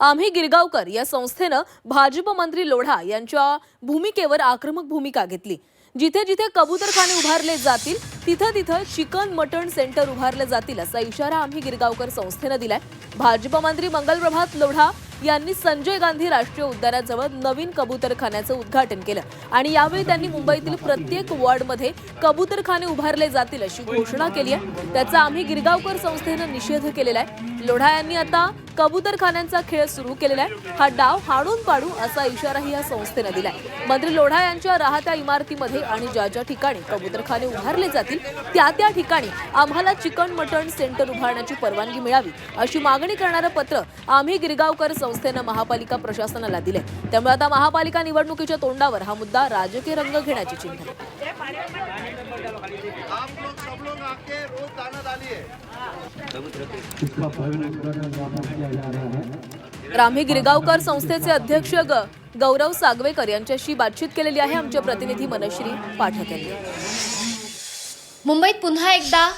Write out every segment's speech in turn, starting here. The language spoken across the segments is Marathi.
आम्ही गिरगावकर या संस्थेनं भाजप मंत्री लोढा यांच्या भूमिकेवर आक्रमक भूमिका घेतली. जिथे जिथे कबूतरखाने उभारले जातील तिथं तिथं चिकन मटण सेंटर उभारले जातील असा इशारा आम्ही गिरगावकर संस्थेनं दिलाय. भाजप मंत्री मंगलप्रभात लोढा यांनी संजय गांधी राष्ट्रीय उद्यानाजवळ नवीन कबूतरखान्याचं उद्घाटन केलं आणि यावेळी त्यांनी मुंबईतील प्रत्येक वॉर्डमध्ये कबूतरखाने उभारले जातील अशी घोषणा केली आहे. त्याचा आम्ही गिरगावकर संस्थेनं निषेध केलेला आहे. लोढा यांनी आता कबूतरखान्यांचा खेळ सुरू केलेला आहे. हा डाव हाणून पाडू असा इशाराही या संस्थेनं दिलाय. मंत्री लोढा यांच्या राहत्या इमारतीमध्ये आणि ज्या ज्या ठिकाणी कबूतरखाने उभारले जातील त्या त्या ठिकाणी आम्हाला चिकन मटण सेंटर उभारण्याची परवानगी मिळावी अशी मागणी करणारं पत्र आम्ही गिरगावकर संस्थेनं महापालिका प्रशासनाला दिले त्यामुळे आता महापालिका निवडणुकीच्या तोंडावर हा मुद्दा राजकीय रंग घेण्याची चिन्ह आहे. आप लोग सब लोग आके रोज दाना डालिए। इसका भव्य वापस किया जा रहा है। तर आम्ही गिरगावकर संस्थेचे अध्यक्ष ग गौरव सागवेकर यांच्याशी बातचीत केलेली आहे आमच्या प्रतिनिधी मनश्री पाठक यांनी. मुंबईत पुन्हा एकदा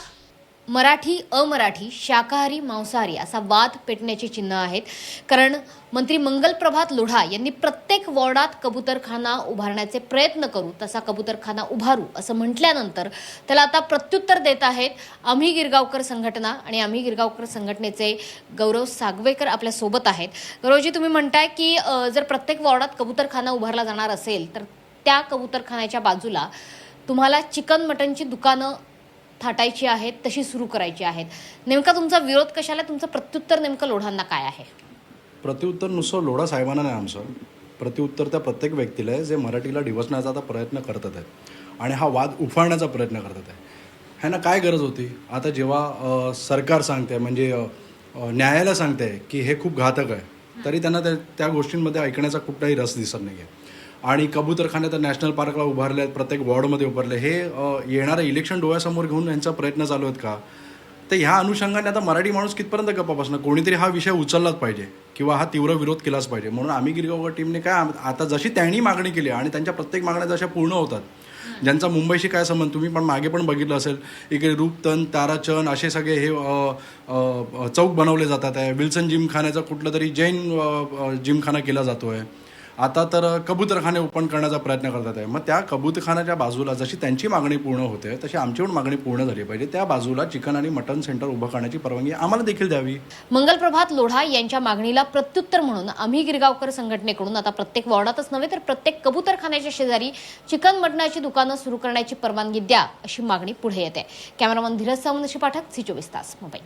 मराठी अमराठी शाकाहारी मांसाहारी असा वाद पेटण्याची चिन्ह आहेत. कारण मंत्री मंगल प्रभात लोढा यांनी प्रत्येक वॉर्डात कबूतरखाना उभारण्याचे प्रयत्न करू तसा कबूतरखाना उभारू असं म्हटल्यानंतर त्याला आता प्रत्युत्तर देत आहेत आम्ही गिरगावकर संघटना आणि आम्ही गिरगावकर संघटनेचे गौरव सागवेकर आपल्यासोबत आहेत. गौरवजी तुम्ही म्हणताय की जर प्रत्येक वॉर्डात कबूतरखाना उभारला जाणार असेल तर त्या कबूतरखान्याच्या बाजूला तुम्हाला चिकन मटनची दुकानं थाटायची आहेत तशी सुरू करायची आहेत. नेमका तुमचा विरोध कशाला तुमचं प्रत्युत्तर नेमकं लोढांना काय आहे? प्रत्युत्तर नुसतं लोढा साहेबांना नाही आमचं. प्रत्युत्तर त्या प्रत्येक व्यक्तीला आहे जे मराठीला डिवसण्याचा आता प्रयत्न करतात आहेत. आणि हा वाद उफाळण्याचा प्रयत्न करतात आहे ह्यांना काय गरज होती? आता जेव्हा सरकार सांगते म्हणजे न्यायालय सांगते की हे खूप घातक आहे तरी त्यांना त्या त्या गोष्टींमध्ये ऐकण्याचा कुठलाही रस दिसत नाही आहे आणि कबूतरखाने तर नॅशनल पार्कला उभारले आहेत प्रत्येक वॉर्डमध्ये उभारले हे येणारं इलेक्शन डोळ्यासमोर घेऊन यांचा प्रयत्न चालू आहेत का? तर ह्या अनुषंगाने आता मराठी माणूस कितपर्यंत गप्पा बसणार कोणीतरी हा विषय उचललाच पाहिजे किंवा हा तीव्र विरोध केलाच पाहिजे. म्हणून आम्ही गिरगावकर टीमने काय आता जशी त्यांनी मागणी केली आणि त्यांच्या प्रत्येक मागण्या जशा पूर्ण होतात ज्यांचा मुंबईशी काय संबंध तुम्ही पण मागे पण बघितलं असेल इकडे रूपतन ताराचंद असे सगळे हे चौक बनवले जातात आहे. विल्सन जिमखान्याचा कुठलं तरी जैन जिमखाना केला जातो आहे आता तर कबूतरखाने ओपन करण्याचा प्रयत्न करतात आहे. मग त्या कबूतरखान्याच्या बाजूला जशी त्यांची मागणी पूर्ण होते तशी आमची पण मागणी पूर्ण झाली पाहिजे. त्या बाजूला चिकन आणि मटन सेंटर उभं करण्याची परवानगी आम्हाला देखील द्यावी. मंगलप्रभात लोढा यांच्या मागणीला प्रत्युत्तर म्हणून आम्ही गिरगावकर संघटनेकडून आता प्रत्येक वॉर्डातच नव्हे तर प्रत्येक कबूतरखान्याच्या शेजारी चिकन मटणाची दुकानं सुरू करण्याची परवानगी द्या अशी मागणी पुढे येते. कॅमेरामन धीरज सावंतशी पाठक सी चोवीस तास मुंबई.